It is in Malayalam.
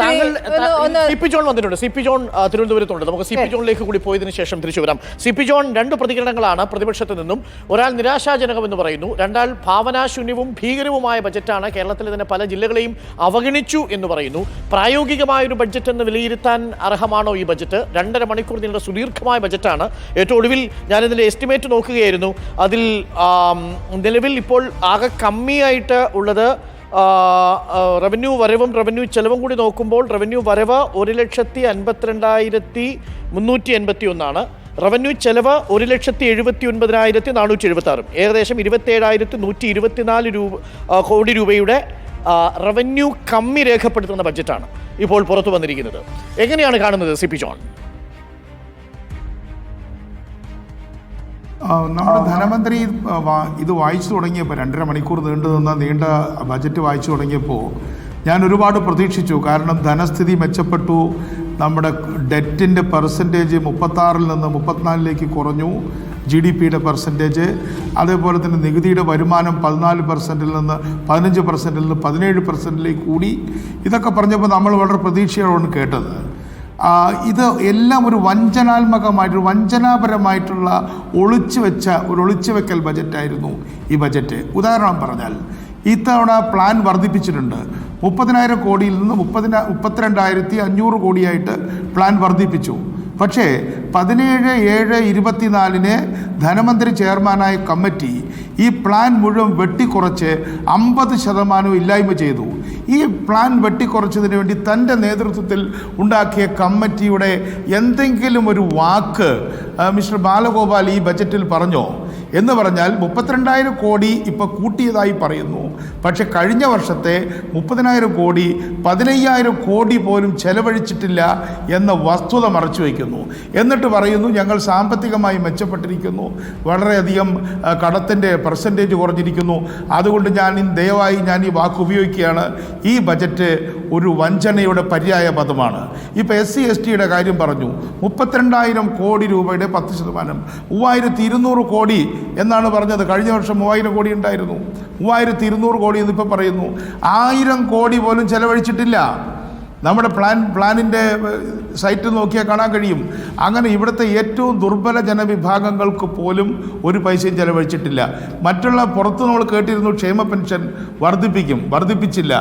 താങ്കൾ ഒന്ന് ഒന്ന് സി പി ജോൺ വന്നിട്ടുണ്ട്. ജോൺ തിരുവനന്തപുരത്തുണ്ട്. നമുക്ക് സി പി ജോണിലേക്ക് കൂടി പോയതിനു ശേഷം തിരിച്ചു വരാം. ജോൺ രണ്ട് പ്രതികരണങ്ങളാണ് പ്രതിപക്ഷത്തു നിന്നും. ഒരാൾ നിരാശാജനകമെന്ന് പറയുന്നു. രണ്ടാൾ ഭാവനാശൂന്യവും ഭീകരവുമായ ബജറ്റാണ് കേരളത്തിലെ തന്നെ പല ജില്ലകളെയും അവഗണിച്ചു എന്ന് പറയുന്നു. പ്രായോഗികമായ ഒരു ബഡ്ജറ്റ് എന്ന് വിലയിരുത്താൻ അർഹമാണോ ഈ ബജറ്റ് രണ്ടര മണിക്കൂർ നീണ്ട സുദീർഘമായ ബജറ്റാണ് ഏറ്റവും ഒടുവിൽ ഞാനിതിന്റെ എസ്റ്റിമേറ്റ് നോക്കുകയായിരുന്നു. അതിൽ നിലവിൽ ഇപ്പോൾ ആകെ കമ്മിയായിട്ട് ഉള്ളത് റവന്യൂ വരവും റവന്യൂ ചെലവും കൂടി നോക്കുമ്പോൾ റവന്യൂ വരവ് ഒരു ലക്ഷത്തി അൻപത്തിരണ്ടായിരത്തി മുന്നൂറ്റി എൺപത്തി ഒന്നാണ് റവന്യൂ ചെലവ് ഒരു ലക്ഷത്തി എഴുപത്തി ഒൻപതിനായിരത്തി നാനൂറ്റി എഴുപത്തി ആറും ഏകദേശം ഇരുപത്തേഴായിരത്തി നൂറ്റി ഇരുപത്തിനാല് രൂപ കോടി രൂപയുടെ റവന്യൂ കമ്മി രേഖപ്പെടുത്തുന്ന ബഡ്ജറ്റാണ് ഇപ്പോൾ പുറത്തു വന്നിരിക്കുന്നത്. എങ്ങനെയാണ് കാണുന്നത് സി പി ജോൺ? നമ്മുടെ ധനമന്ത്രി ഇത് വായിച്ചു തുടങ്ങിയപ്പോൾ രണ്ടര മണിക്കൂർ നീണ്ടു നിന്ന നീണ്ട ബജറ്റ് വായിച്ചു തുടങ്ങിയപ്പോൾ ഞാൻ ഒരുപാട് പ്രതീക്ഷിച്ചു. കാരണം ധനസ്ഥിതി മെച്ചപ്പെട്ടു. നമ്മുടെ ഡെറ്റിന്റെ പെർസെന്റേജ് മുപ്പത്താറിൽ നിന്ന് മുപ്പത്തിനാലിലേക്ക് കുറഞ്ഞു. ജി ഡി പിയുടെ പെർസെന്റേജ് അതേപോലെ തന്നെ നികുതിയുടെ വരുമാനം പതിനാല് പെർസെന്റിൽ നിന്ന് പതിനഞ്ച് പെർസെന്റിൽ നിന്ന് പതിനേഴ് പെർസെന്റിലേക്ക് കൂടി. ഇതൊക്കെ പറഞ്ഞപ്പോൾ നമ്മൾ വളരെ പ്രതീക്ഷയോടാണ് കേട്ടത്. ഇത് എല്ലാം ഒരു വഞ്ചനാത്മകമായിട്ട് വഞ്ചനാപരമായിട്ടുള്ള ഒളിച്ചു വെച്ച ഒരു ഒളിച്ചു വെക്കൽ ബജറ്റായിരുന്നു ഈ ബജറ്റ്. ഉദാഹരണം പറഞ്ഞാൽ ഇത്തവണ പ്ലാൻ വർദ്ധിപ്പിച്ചിട്ടുണ്ട്. മുപ്പതിനായിരം കോടിയിൽ നിന്ന് മുപ്പതിന മുപ്പത്തിരണ്ടായിരത്തി അഞ്ഞൂറ് കോടിയായിട്ട് പ്ലാൻ വർദ്ധിപ്പിച്ചു. പക്ഷേ പതിനേഴ് ഏഴ് ഇരുപത്തിനാലിന് ധനമന്ത്രി ചെയർമാനായ കമ്മിറ്റി ഈ പ്ലാൻ മുഴുവൻ വെട്ടിക്കുറച്ച് അമ്പത് ശതമാനം ഇല്ലായ്മ ചെയ്തു. ഈ പ്ലാൻ വെട്ടിക്കുറച്ചതിന് വേണ്ടി തന്റെ നേതൃത്വത്തിൽ ഉണ്ടാക്കിയ കമ്മിറ്റിയുടെ എന്തെങ്കിലും ഒരു വാക്ക് മിസ്റ്റർ ബാലഗോപാൽ ഈ ബജറ്റിൽ പറഞ്ഞോ? എന്ന് പറഞ്ഞാൽ മുപ്പത്തിരണ്ടായിരം കോടി ഇപ്പോൾ കൂട്ടിയതായി പറയുന്നു. പക്ഷെ കഴിഞ്ഞ വർഷത്തെ മുപ്പതിനായിരം കോടി പതിനയ്യായിരം കോടി പോലും ചെലവഴിച്ചിട്ടില്ല എന്ന വസ്തുത മറച്ചു വയ്ക്കുന്നു. എന്നിട്ട് പറയുന്നു ഞങ്ങൾ സാമ്പത്തികമായി മെച്ചപ്പെട്ടിരിക്കുന്നു. വളരെയധികം കടത്തിന്റെ പെർസെന്റേജ് കുറഞ്ഞിരിക്കുന്നു. അതുകൊണ്ട് ഞാൻ ദയവായി ഞാൻ ഈ വാക്ക് ഉപയോഗിക്കുകയാണ്. ഈ ബജറ്റ് ഒരു വഞ്ചനയുടെ പര്യായ പദമാണ്. ഇപ്പോൾ എസ് സി എസ് ടിയുടെ കാര്യം പറഞ്ഞു. മുപ്പത്തിരണ്ടായിരം കോടി രൂപയുടെ പത്ത് ശതമാനം. മൂവായിരത്തി ഇരുന്നൂറ് കോടി എന്നാണ് പറഞ്ഞത്. കഴിഞ്ഞ വർഷം മൂവായിരം കോടി ഉണ്ടായിരുന്നു. മൂവായിരത്തി ഇരുന്നൂറ് കോടി എന്നിപ്പോൾ പറയുന്നു. ആയിരം കോടി പോലും ചെലവഴിച്ചിട്ടില്ല. നമ്മുടെ പ്ലാൻ പ്ലാനിന്റെ സൈറ്റ് നോക്കിയാൽ കാണാൻ കഴിയും. അങ്ങനെ ഇവിടുത്തെ ഏറ്റവും ദുർബല ജനവിഭാഗങ്ങൾക്ക് പോലും ഒരു പൈസയും ചെലവഴിച്ചിട്ടില്ല. മറ്റുള്ള പുറത്ത് നമ്മൾ കേട്ടിരുന്നു ക്ഷേമ പെൻഷൻ വർദ്ധിപ്പിക്കും വർദ്ധിപ്പിച്ചില്ല.